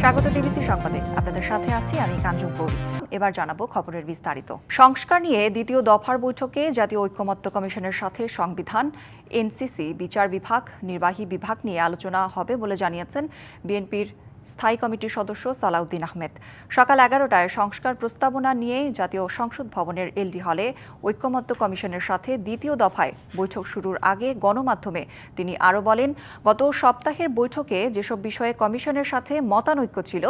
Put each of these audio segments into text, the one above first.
স্বাগত ডিবিসি সংবাদে। আপনাদের সাথে আছি আমি কাঞ্চন গৌরী এবার জানাব খবরের বিস্তারিত। সংস্কার নিয়ে দ্বিতীয় দফার বৈঠকে জাতীয় ঐক্যমত্য কমিশনের সাথে সংবিধান, এনসিসি, বিচার বিভাগ, নির্বাহী বিভাগ নিয়ে আলোচনা হবে বলে জানিয়েছেন বিএনপির স্থায়ী কমিটির সদস্য সালাউদ্দিন আহমেদ। সকাল এগারোটায় সংস্কার প্রস্তাবনা নিয়ে জাতীয় সংসদ ভবনের এলডি হলে ঐক্যমত্য কমিশনের সাথে দ্বিতীয় দফায় বৈঠক শুরুর আগে গণমাধ্যমে তিনি আরও বলেন, গত সপ্তাহের বৈঠকে যেসব বিষয়ে কমিশনের সাথে মতানৈক্য ছিল,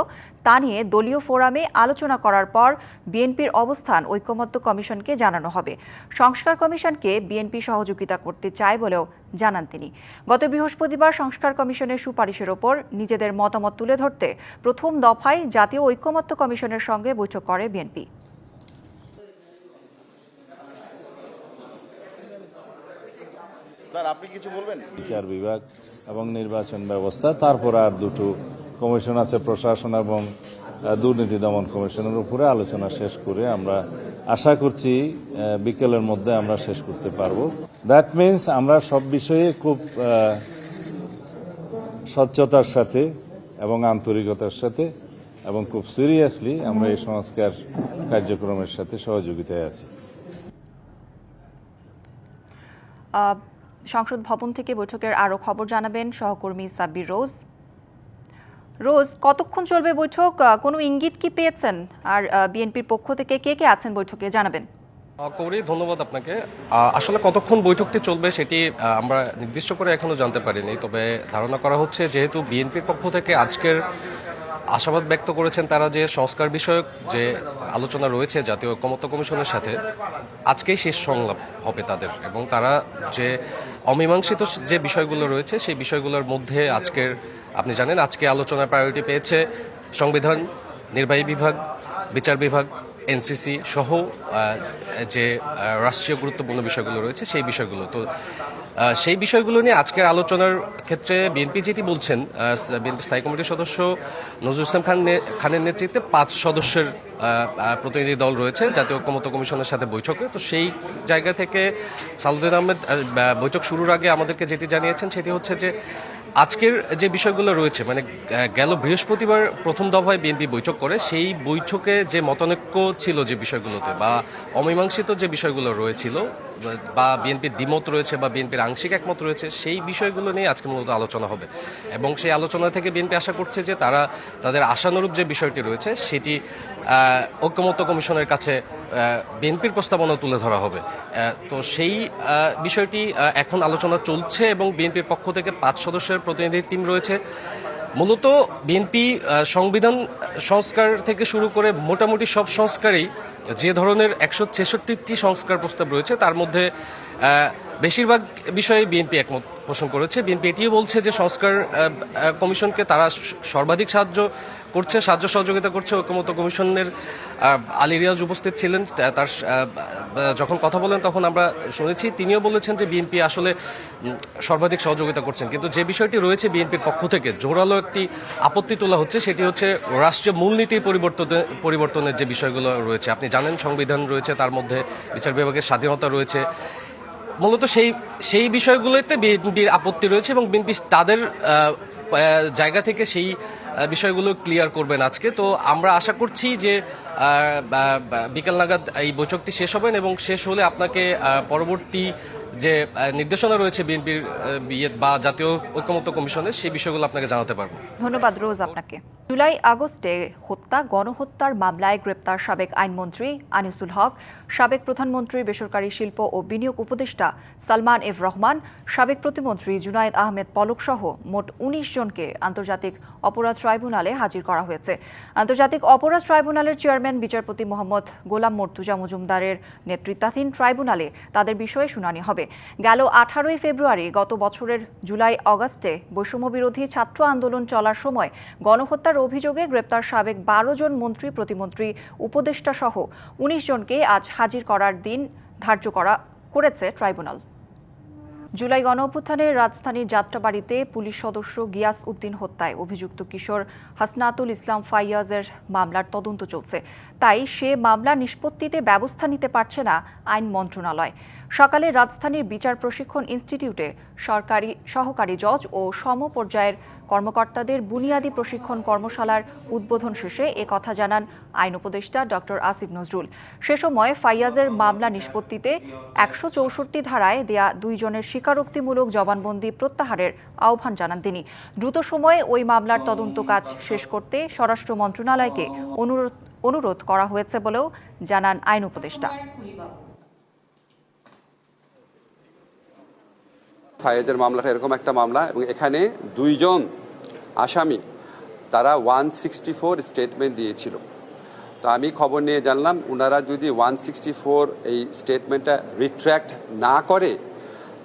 তা নিয়ে দলীয় ফোরামে আলোচনা করার পর বিএনপির অবস্থান ঐক্যমত্য কমিশনকে জানানো হবে। সংস্কার কমিশনকে বিএনপি সহযোগিতা করতে চায় বলেও জানান তিনি। গত বৃহস্পতিবার সংস্কার কমিশনের সুপারিশের ওপর নিজেদের মতামত তুলে ধরতে প্রথম দফায় জাতীয় ঐক্যমত্য কমিশনের সঙ্গে বৈঠক করে বিএনপি। স্যার আপনি কিছু বলবেন? বিচার বিভাগ এবং নির্বাচন ব্যবস্থা তারপর আর দুটো কমিশন আছে প্রশাসন এবং দুর্নীতি দমন কমিশনের উপরে আলোচনা শেষ করে আমরা আশা করছি বিকেলের মধ্যে আমরা শেষ করতে পারব। দ্যাট মিন্স আমরা সব বিষয়ে খুব স্বচ্ছতার সাথে এবং আন্তরিকতার সাথে এবং খুব সিরিয়াসলি আমরা এই সংস্কার কার্যক্রমের সাথে সহযোগিতায় আছি। সংসদ ভবন থেকে বৈঠকের আরও খবর জানাবেন সহকর্মী সাব্বির রোজ। রোজ, কতক্ষণ চলবে বৈঠক? কোনো ইঙ্গিত কি পেয়েছেন? আর বিএনপির পক্ষ থেকে কে কে আছেন বৈঠকে জানাবেন। কৌরি ধন্যবাদ আপনাকে। আসলে কতক্ষণ বৈঠকটি চলবে সেটি আমরা নির্দিষ্ট করে এখনও জানতে পারিনি, তবে ধারণা করা হচ্ছে যেহেতু বিএনপির পক্ষ থেকে আজকের আশাবাদ ব্যক্ত করেছেন তারা যে সংস্কার বিষয়ক যে আলোচনা রয়েছে জাতীয় ঐক্যমত্য কমিশনের সাথে, আজকেই শেষ সংলাপ হবে তাদের এবং তারা যে অমীমাংসিত যে বিষয়গুলো রয়েছে সেই বিষয়গুলোর মধ্যে আজকের, আপনি জানেন আজকে আলোচনার প্রায়োরিটি পেয়েছে সংবিধান, নির্বাহী বিভাগ, বিচার বিভাগ এনসিসি সহ যে রাষ্ট্রীয় গুরুত্বপূর্ণ বিষয়গুলো রয়েছে, সেই বিষয়গুলো। তো সেই বিষয়গুলো নিয়ে আজকের আলোচনার ক্ষেত্রে বিএনপি যেটি বলছেন বিএনপি স্থায়ী কমিটির সদস্য নজরুল ইসলাম খান খানের নেতৃত্বে পাঁচ সদস্যের প্রতিনিধি দল রয়েছে, জাতীয় ঐক্যমত্য কমিশনের সাথে বৈঠকে। তো সেই জায়গা থেকে সালুদ্দিন আহমেদ বৈঠক শুরুর আগে আমাদেরকে যেটি জানিয়েছেন, সেটি হচ্ছে যে আজকের যে বিষয়গুলো রয়েছে মানে গেল বৃহস্পতিবার প্রথম দফায় বিএনপি বৈঠক করে, সেই বৈঠকে যে মতানৈক্য ছিল যে বিষয়গুলোতে বা অমীমাংসিত যে বিষয়গুলো রয়েছিল বা বিএনপির দ্বিমত রয়েছে বা বিএনপির আংশিক একমত রয়েছে, সেই বিষয়গুলো নিয়ে আজকে মূলত আলোচনা হবে। এবং সেই আলোচনা থেকে বিএনপি আশা করছে যে তারা তাদের আশানুরূপ যে বিষয়টি রয়েছে, সেটি ঐক্যমত্য কমিশনের কাছে বিএনপির প্রস্তাবনা তুলে ধরা হবে। তো সেই বিষয়টি এখন আলোচনা চলছে এবং বিএনপির পক্ষ থেকে পাঁচ সদস্যের প্রতিনিধি টিম রয়েছে। মূলত বিএনপি সংবিধান, সংস্কার থেকে শুরু করে মোটামুটি সব সংস্কারই যে ধরনের একশো ছেষট্টিটি সংস্কার প্রস্তাব রয়েছে, তার মধ্যে বেশিরভাগ বিষয়ে বিএনপি একমত পোষণ করেছে। বিএনপি এটিও বলছে যে সংস্কার কমিশনকে তারা সর্বাধিক সাহায্য করছে, সাহায্য সহযোগিতা করছে। ঐক্যমত্য কমিশনের আলী রিয়াজ উপস্থিত ছিলেন তার যখন কথা বলেন তখন আমরা শুনেছি। তিনিও বলেছেন যে বিএনপি আসলে সর্বাধিক সহযোগিতা করছেন। কিন্তু যে বিষয়টি রয়েছে বিএনপির পক্ষ থেকে, জোরালো একটি আপত্তি তোলা হচ্ছে, সেটি হচ্ছে রাষ্ট্রীয় মূলনীতির পরিবর্তনে পরিবর্তনের যে বিষয়গুলো রয়েছে। আপনি জানেন সংবিধান রয়েছে, তার মধ্যে বিচার বিভাগের স্বাধীনতা রয়েছে। মূলত সেই সেই বিষয়গুলোতে বিএনপির আপত্তি রয়েছে এবং বিএনপি তাদের জায়গা থেকে সেই বিষয়গুলো ক্লিয়ার করবেন আজকে। তো আমরা আশা করছি যে বিকেল নাগাদ এই বৈঠকটি শেষ হবেন এবং শেষ হলে আপনাকে পরবর্তী যে নির্দেশনা রয়েছে বিএনপির বা জাতীয় ঐক্যমত্য কমিশনের, সেই বিষয়গুলো আপনাকে জানাতে পারব। ধন্যবাদ রোজ আপনাকে। জুলাই আগস্টে হত্যা, গণহত্যার মামলায় গ্রেপ্তার সাবেক আইনমন্ত্রী আনিসুল হক, সাবেক প্রধানমন্ত্রী বেসরকারি শিল্প ও বিনিয়োগ উপদেষ্টা সালমান এফ রহমান, সাবেক প্রতিমন্ত্রী জুনায়েদ আহমেদ পলক সহ মোট উনিশ জনকে আন্তর্জাতিক অপরাধ ট্রাইব্যুনালে হাজির করা হয়েছে। আন্তর্জাতিক অপরাধ ট্রাইব্যুনালের চেয়ারম্যান বিচারপতি মোহাম্মদ গোলাম মর্তুজা মজুমদারের নেতৃত্বাধীন ট্রাইব্যুনালে তাদের বিষয়ে শুনানি হবে। গেল আঠারোই ফেব্রুয়ারি গত বছরের জুলাই অগাস্টে বৈষম্য বিরোধী ছাত্র আন্দোলন চলার সময় গণহত্যার অভিযোগে গ্রেপ্তার সাবেক বারো জন মন্ত্রী, প্রতিমন্ত্রী, উপদেষ্টা সহ উনিশ জনকে আজ হাজির করার দিন ধার্য করা করেছে ট্রাইব্যুনাল। জুলাই গণঅভ্যুত্থানের রাজধানীর যাত্রাবাড়িতে পুলিশ সদস্য গিয়াস উদ্দিন হত্যায় অভিযুক্ত কিশোর হাসনাতুল ইসলাম ফাইয়াজের মামলার তদন্ত চলছে। তাই সে মামলা নিষ্পত্তিতে ব্যবস্থা নিতে পারছে না আইন মন্ত্রণালয়। সকালে রাজধানীর বিচার প্রশিক্ষণ ইনস্টিটিউটে সরকারি সহকারী জজ ও সমপর্যায়ের কর্মকর্তাদের বুনিয়াদী প্রশিক্ষণ কর্মশালার উদ্বোধন শেষে কথা জানান আইন উপদেষ্টা ডক্টর আসিফ নজরুল। সে সময় ফাইয়াজের মামলা নিষ্পত্তিতে একশো চৌষট্টি ধারায় দেয়া দুইজনের স্বীকারোক্তিমূলক জবানবন্দি প্রত্যাহারের আহ্বান জানান তিনি। দ্রুত সময়ে ওই মামলার তদন্ত কাজ শেষ করতে স্বরাষ্ট্র মন্ত্রণালয়কে অনুরোধ অনুরোধ করা হয়েছে বলেও জানান আইন উপদেষ্টা। ফায়েজের মামলাটা এরকম একটা মামলা এবং এখানে দুইজন আসামি, তারা ওয়ান সিক্সটি ফোর স্টেটমেন্ট দিয়েছিল। তো আমি খবর নিয়ে জানলাম ওনারা যদি ওয়ান সিক্সটি ফোর এই স্টেটমেন্টটা রিট্র্যাক্ট না করে,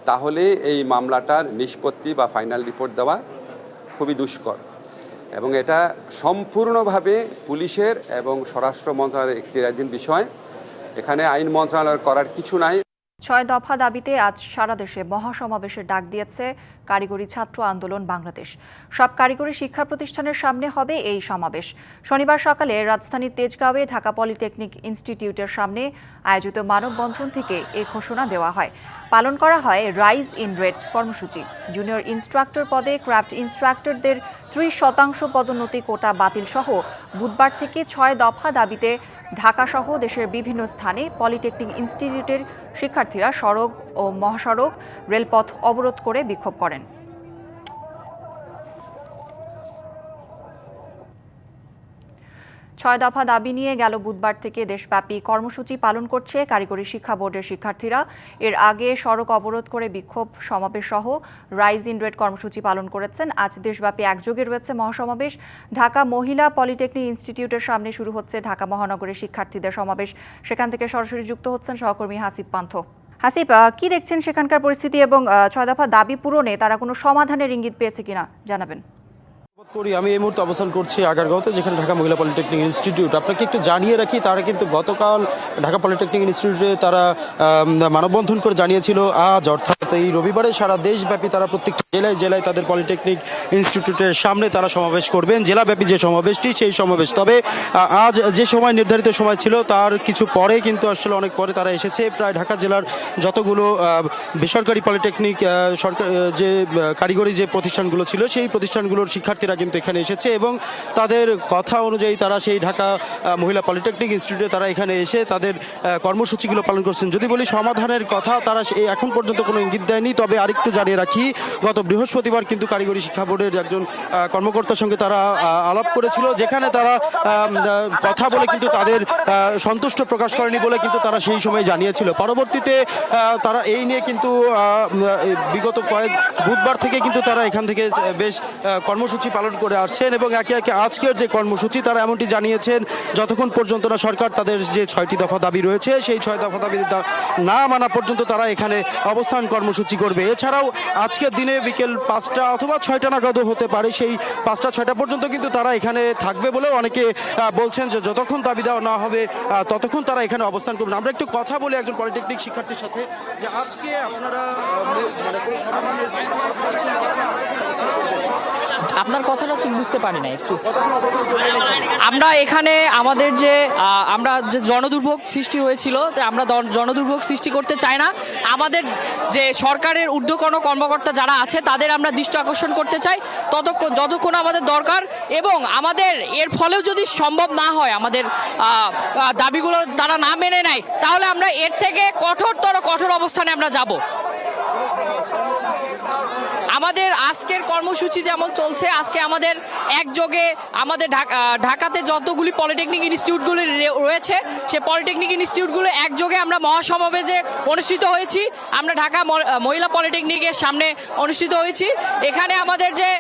তাহলে এই মামলাটার নিষ্পত্তি বা ফাইনাল রিপোর্ট দেওয়া খুবই দুষ্কর। এবং এটা সম্পূর্ণভাবে পুলিশের এবং স্বরাষ্ট্র মন্ত্রণালয়ের একটি বিষয়। এখানে আইন মন্ত্রণালয়ের করার কিছু নাই। ছয় দফা দাবিতে আজ সারা দেশে মহাসমাবেশের ডাক দিয়েছে কারিগরি ছাত্র আন্দোলন বাংলাদেশ। সব কারিগরি শিক্ষা প্রতিষ্ঠানের সামনে হবে এই সমাবেশ। শনিবার সকালে রাজধানীর তেজগাঁওয়ে ঢাকা পলিটেকনিক ইনস্টিটিউটের সামনে আয়োজিত মানববন্ধন থেকে এ ঘোষণা দেওয়া হয়। পালন করা হয় রাইজ ইন রেড কর্মসূচি। জুনিয়র ইনস্ট্রাক্টর পদে ক্রাফট ইনস্ট্রাক্টরদের ত্রিশ শতাংশ পদোন্নতি কোটা বাতিল সহ বুধবার থেকে ছয় দফা দাবিতে ঢাকাসহ দেশের বিভিন্ন স্থানে পলিটেকনিক ইনস্টিটিউটের শিক্ষার্থীরা সড়ক ও মহাসড়ক রেলপথ অবরোধ করে বিক্ষোভ করেন। ছয় দফা দাবি নিয়ে গেল বুধবার থেকে দেশব্যাপী কর্মসূচি পালন করছে কারিগরি শিক্ষা বোর্ডের শিক্ষার্থীরা। এর আগে সড়ক অবরোধ করে বিক্ষোভ সমাবেশ সহ রাইজ ইন রেড কর্মসূচি পালন করেছেন। আজ দেশব্যাপী একযোগে রয়েছে মহাসমাবেশ। ঢাকা মহিলা পলিটেকনিক ইনস্টিটিউটের সামনে শুরু হচ্ছে ঢাকা মহানগরের শিক্ষার্থীদের সমাবেশ। সেখান থেকে সরাসরি যুক্ত হচ্ছেন সহকর্মী হাসিব পান্থ। হাসিব কি দেখছেন সেখানকার পরিস্থিতি এবং ছয় দফা দাবি পূরণে তারা কোনো সমাধানের ইঙ্গিত পেয়েছে কিনা? জানাবেন। করি, আমি এই মুহূর্তে অবস্থান করছি আগারগাঁওতে, যেখানে ঢাকা মহিলা পলিটেকনিক ইনস্টিটিউট। আপনাকে একটু জানিয়ে রাখি, তারা কিন্তু গতকাল ঢাকা পলিটেকনিক ইনস্টিটিউটে তারা মানববন্ধন করে জানিয়েছিল, আজ অর্থাৎ এই রবিবারে সারা দেশব্যাপী তারা প্রত্যেক জেলায় জেলায় তাদের পলিটেকনিক ইনস্টিটিউটের সামনে তারা সমাবেশ করবেন। জেলাব্যাপী যে সমাবেশটি, সেই সমাবেশ। তবে আজ যে সময়, নির্ধারিত সময় ছিল, তার কিছু পরে কিন্তু আসলে অনেক পরে তারা এসেছে। প্রায় ঢাকা জেলার যতগুলো বেসরকারি পলিটেকনিক সরকার যে কারিগরি যে প্রতিষ্ঠানগুলো ছিল, সেই প্রতিষ্ঠানগুলোর শিক্ষার্থীরা কিন্তু এখানে এসেছে এবং তাদের কথা অনুযায়ী তারা সেই ঢাকা মহিলা পলিটেকনিক ইনস্টিটিউটে তারা এখানে এসে তাদের কর্মসূচিগুলো পালন করছেন। যদি বলি সমাধানের কথা, তারা এখন পর্যন্ত কোনো ইঙ্গিত দেয়নি, তবে আরেকটু জানিয়ে রাখি, গত বৃহস্পতিবার কিন্তু কারিগরি শিক্ষা বোর্ডের একজন কর্মকর্তার সঙ্গে তারা আলাপ করেছিল, যেখানে তারা কথা বলে কিন্তু তাদের সন্তুষ্ট প্রকাশ করেনি বলে কিন্তু তারা সেই সময় জানিয়েছিল। পরবর্তীতে তারা এই নিয়ে কিন্তু বিগত কয়েক, বুধবার থেকে কিন্তু তারা এখান থেকে বেশ কর্মসূচি পালন করে আসছেন এবং একে একে আজকের যে কর্মসূচি, তারা এমনটি জানিয়েছেন, যতক্ষণ পর্যন্ত না সরকার তাদের যে ছয়টি দফা দাবি রয়েছে, সেই ছয় দফা দাবি না মানা পর্যন্ত তারা এখানে অবস্থান কর্মসূচি করবে। এছাড়াও আজকের দিনে বিকেল পাঁচটা অথবা ছয়টা নাগাদও হতে পারে। সেই পাঁচটা, ছয়টা পর্যন্ত কিন্তু তারা এখানে থাকবে বলে অনেকে বলছেন যে যতক্ষণ দাবি দেওয়া না হবে ততক্ষণ তারা এখানে অবস্থান করবেন আমরা একটু কথা বলি একজন পলিটেকনিক শিক্ষার্থীর সাথে যে আজকে আপনারা মানে আপনার কথাটা ঠিক বুঝতে পারি না একটু। আমরা এখানে আমাদের যে আমরা যে জনদুর্ভোগ সৃষ্টি হয়েছিল আমরা জনদুর্ভোগ সৃষ্টি করতে চাই না। আমাদের যে সরকারের ঊর্ধ্বকর্ণ কর্মকর্তা যারা আছে, তাদের আমরা দৃষ্টি আকর্ষণ করতে চাই। ততক্ষণ যতক্ষণ আমাদের দরকার এবং আমাদের এর ফলেও যদি সম্ভব না হয়, আমাদের দাবিগুলো তারা না মেনে নেয়, তাহলে আমরা এর থেকে কঠোরতর, কঠোর অবস্থানে আমরা যাব। আমাদের আজকের কর্মসূচি যেমন চলছে, আজকে আমাদের একযোগে আমাদের ঢাকা- ঢাকাতে যতগুলি পলিটেকনিক ইনস্টিটিউটগুলি রয়েছে, সে পলিটেকনিক ইনস্টিটিউটগুলো একযোগে আমরা মহাসমাবেশে অনুষ্ঠিত হয়েছি। আমরা ঢাকা মহিলা পলিটেকনিকের সামনে অনুষ্ঠিত হয়েছি। এখানে আমাদের যে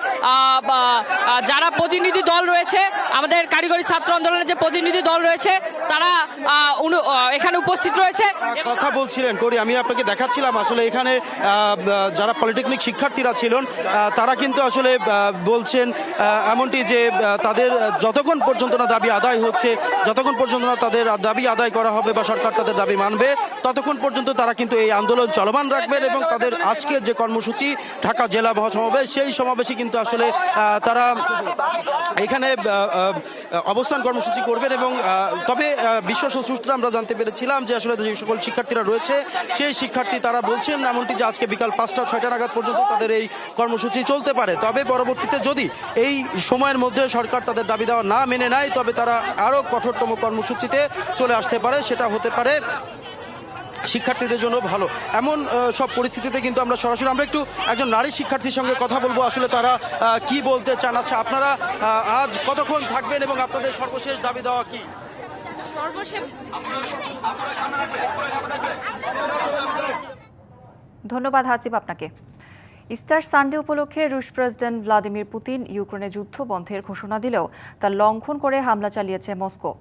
যারা প্রতিনিধি দল রয়েছে, আমাদের কারিগরি ছাত্র আন্দোলনের যে প্রতিনিধি দল রয়েছে, তারা এখানে উপস্থিত রয়েছে। কথা বলছিলেন করি, আমি আপনাকে দেখাচ্ছিলাম। আসলে এখানে যারা পলিটেকনিক শিক্ষার্থীরা ছিল আহ, তারা কিন্তু আসলে বলছেন এমনটি যে তাদের যতক্ষণ পর্যন্ত না দাবি আদায় হচ্ছে যতক্ষণ পর্যন্ত না তাদের দাবি আদায় করা হবে বা সরকার তাদের দাবি মানবে ততক্ষণ পর্যন্ত তারা কিন্তু এই আন্দোলন চলমান রাখবেন এবং তাদের আজকের যে কর্মসূচি ঢাকা জেলা মহাসমাবেশ সেই সমাবেশে কিন্তু আসলে তারা এখানে অবস্থান কর্মসূচি করবেন এবং তবে বিশ্ব সূত্রে আমরা জানতে পেরেছিলাম যে আসলে যে সকল শিক্ষার্থীরা রয়েছে সেই শিক্ষার্থী তারা বলছেন এমনটি যে আজকে বিকাল পাঁচটা ছয়টা নাগাদ পর্যন্ত তাদের এই কর্মসূচি চলতে পারে। তবে পরবর্তীতে যদি এই সময়ের মধ্যে সরকার তাদের দাবি দেওয়া না মেনে নেয় তবে তারা আরও কঠোরতম কর্মসূচিতে চলে আসতে পারে। সেটা হতে পারে শিক্ষার্থীদের জন্য ভালো। এমন সব পরিস্থিতিতে কিন্তু আমরা সরাসরি আমরা একটু একজন নারী শিক্ষার্থীর সঙ্গে কথা বলব। আসলে তারা কি বলতে চান? আচ্ছা আপনারা আজ কতক্ষণ থাকবেন এবং আপনাদের সর্বশেষ দাবি দেওয়া কি? ধন্যবাদ হাসিব আপনাকে। ইস্টার সানডে উপলক্ষে রুশ প্রেসিডেন্ট ভ্লাদিমির পুতিন ইউক্রেনে যুদ্ধ বন্ধের ঘোষণা দিলেও তা লঙ্ঘন করে হামলা চালিয়েছে মস্কো।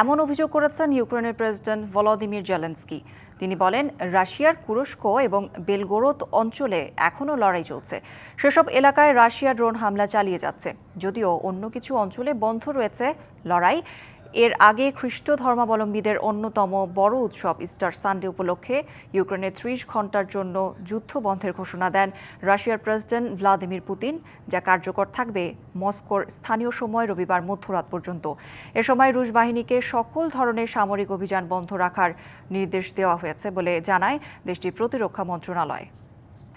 এমন অভিযোগ করেছেন ইউক্রেনের প্রেসিডেন্ট ভলোদিমির জেলেন্সকি। তিনি বলেন, রাশিয়ার কুরস্ক এবং বেলগোরদ অঞ্চলে এখনও লড়াই চলছে। সেসব এলাকায় রাশিয়া ড্রোন হামলা চালিয়ে যাচ্ছে। যদিও অন্য কিছু অঞ্চলে বন্ধ রয়েছে লড়াই এর আগে খ্রিস্ট ধর্মাবলম্বীদের অন্যতম বড় উৎসব ইস্টার সানডে উপলক্ষে ইউক্রেনে ত্রিশ ঘণ্টার জন্য যুদ্ধ বন্ধের ঘোষণা দেন রাশিয়ার প্রেসিডেন্ট ভ্লাদিমির পুতিন, যা কার্যকর থাকবে মস্কোর স্থানীয় সময় রবিবার মধ্যরাত পর্যন্ত। এ সময় রুশ বাহিনীকে সকল ধরনের সামরিক অভিযান বন্ধ রাখার নির্দেশ দেওয়া হয়েছে বলে জানায় দেশটির প্রতিরক্ষা মন্ত্রণালয়।